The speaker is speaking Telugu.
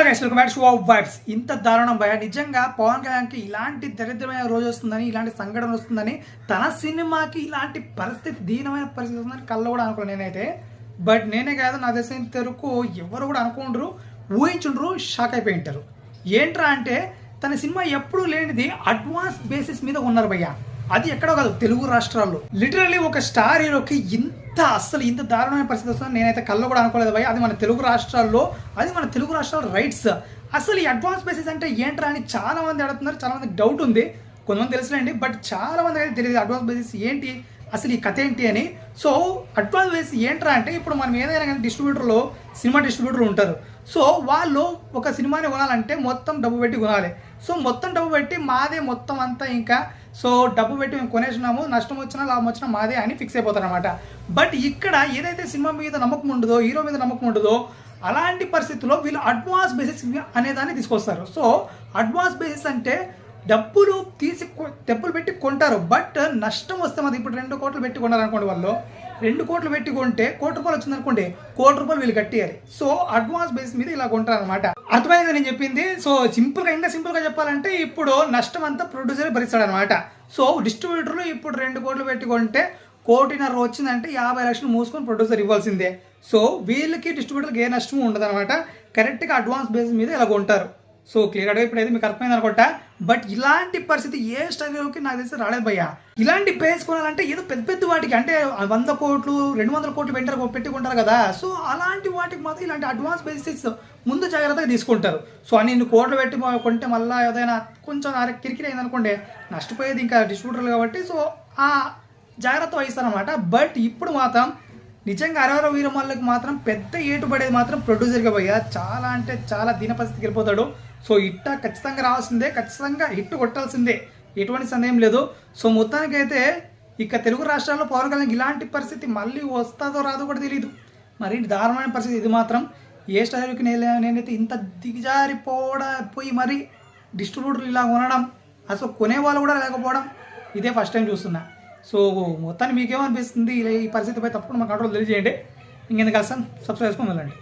Hello guys welcome back show of vibes ఇంత దారుణం భయ నిజంగా పవన్ కళ్యాణ్కి ఇలాంటి దరిద్రమైన రోజు వస్తుందని ఇలాంటి సంఘటన వస్తుందని తన సినిమాకి ఇలాంటి పరిస్థితి దీనమైన పరిస్థితి వస్తుందని కళ్ళ కూడా అనుకోను నేనైతే. బట్ నేనే కాదు నా తెలిసిన తెరకు ఎవరు కూడా అనుకుంటారు ఊహించుండ్రు షాక్ అయిపోయి ఉంటారు. ఏంట్రా అంటే తన సినిమా ఎప్పుడూ లేనిది అడ్వాన్స్ బేసిస్ మీద ఉన్నారు భయ్య. అది ఎక్కడో కాదు తెలుగు రాష్ట్రాల్లో. లిటరలీ ఒక స్టార్ హీరోకి ఇంత అస్సలు ఇంత దారుణమైన పరిస్థితి వస్తుంది నేనైతే కళ్ళు కూడా అనుకోలేదు భయ అది మన తెలుగు రాష్ట్రాల్లో అది మన తెలుగు రాష్ట్రాల రైట్స్ అసలు ఈ అడ్వాన్స్ బేసిస్ అంటే ఏంట్రా అని చాలా మంది అడుగుతున్నారు చాలా మంది డౌట్ ఉంది. కొంతమంది తెలుసులేండి బట్ చాలా మంది అయితే తెలియదు అడ్వాన్స్ బేసిస్ ఏంటి అసలు ఈ కథ ఏంటి అని. సో అడ్వాన్స్ బేసిస్ ఏంట్రా అంటే ఇప్పుడు మనం ఏదైనా కానీ డిస్ట్రిబ్యూటర్లో సినిమా డిస్ట్రిబ్యూటర్ ఉంటారు. సో వాళ్ళు ఒక సినిమాని కొనాలంటే మొత్తం డబ్బు పెట్టి కొనాలి. సో మొత్తం డబ్బు పెట్టి మాదే మొత్తం అంతా ఇంకా సో డబ్బు పెట్టి మేము కొనేసినాము నష్టం వచ్చినా లాభం వచ్చినా మాదే అని ఫిక్స్ అయిపోతారు అనమాట బట్ ఇక్కడ ఏదైతే సినిమా మీద నమ్మకం ఉండదో హీరో మీద నమ్మకం ఉండదో అలాంటి పరిస్థితుల్లో వీళ్ళు అడ్వాన్స్ బేసిస్ అనేదాన్ని తీసుకొస్తారు. సో అడ్వాన్స్ బేసిస్ అంటే డబ్బులు తీసి డబ్బులు పెట్టి కొంటారు బట్ నష్టం వస్తే మాది ఇప్పుడు రెండు కోట్లు పెట్టి కొనాలనుకోండి వాళ్ళు రెండు కోట్లు పెట్టి కొంటే కోటి రూపాయలు వచ్చింది అనుకోండి కోటి రూపాయలు వీళ్ళు కట్టేయాలి. సో అడ్వాన్స్ బేస్ మీద ఇలా కొంటారు అనమాట అర్థమైంది నేను చెప్పింది? సో సింపుల్గా ఇంకా సింపుల్గా చెప్పాలంటే ఇప్పుడు నష్టం అంతా ప్రొడ్యూసర్ భరిస్తాడు అనమాట సో డిస్ట్రిబ్యూటర్లు ఇప్పుడు రెండు కోట్లు పెట్టి కొంటే కోటిన్నర వచ్చిందంటే యాభై లక్షలు మూసుకొని ప్రొడ్యూసర్ ఇవ్వాల్సిందే. సో వీళ్ళకి డిస్ట్రిబ్యూటర్కి ఏ నష్టము ఉండదు అనమాట కరెక్ట్గా అడ్వాన్స్ బేస్ మీద ఇలా కొంటారు. సో క్లియర్గా ఇప్పుడైతే మీకు అర్థమైంది అనుకుంటా? బట్ ఇలాంటి పరిస్థితి ఏ స్టైల్కి నాకు తెలిసి రాలేదు భయ్య. ఇలాంటి పేజ్ కొనాలంటే ఏదో పెద్ద పెద్ద వాటికి అంటే వంద కోట్లు రెండు వందల కోట్లు పెట్టారు పెట్టుకుంటారు కదా. సో అలాంటి వాటికి మాత్రం ఇలాంటి అడ్వాన్స్ బేసిస్ ముందు జాగ్రత్తగా తీసుకుంటారు. సో అని కోట్లు పెట్టి కొంటే మళ్ళీ ఏదైనా కొంచెం కిరికిరి అయింది అనుకోండి నష్టపోయేది ఇంకా డిస్ట్రిబ్యూటర్లు కాబట్టి సో ఆ జాగ్రత్త వహిస్తారనమాట బట్ ఇప్పుడు మాత్రం నిజంగా అరవర వీరమల్లకి మాత్రం పెద్ద ఏటు పడేది మాత్రం ప్రొడ్యూసర్గా పోయా. చాలా అంటే చాలా దీన పరిస్థితికి వెళ్ళిపోతాడు. సో ఇట్ట ఖచ్చితంగా రావాల్సిందే. ఖచ్చితంగా హిట్ కొట్టాల్సిందే. ఎటువంటి సందేహం లేదు. సో మొత్తానికైతే ఇక తెలుగు రాష్ట్రాల్లో పవన్ కళ్యాణ్ ఇలాంటి పరిస్థితి మళ్ళీ వస్తుందో రాదో కూడా తెలియదు మరి దారుణమైన పరిస్థితి ఇది మాత్రం. ఏ స్టైల్కి నేను నేనైతే ఇంత దిగజారిపోవడ పోయి మరి డిస్ట్రిబ్యూటర్లు ఇలా కొనడం అసలు కొనేవాళ్ళు కూడా లేకపోవడం ఇదే ఫస్ట్ టైం చూస్తున్నా. సో మొత్తాన్ని మీకేమనిపిస్తుంది? ఇలా ఈ పరిస్థితిపై తప్పకుండా మా కంట్రోల్ తెలియజేయండి. ఇంకెందుకు కలిసాం సబ్స్క్రైబ్ చేసుకొని వెళ్ళండి.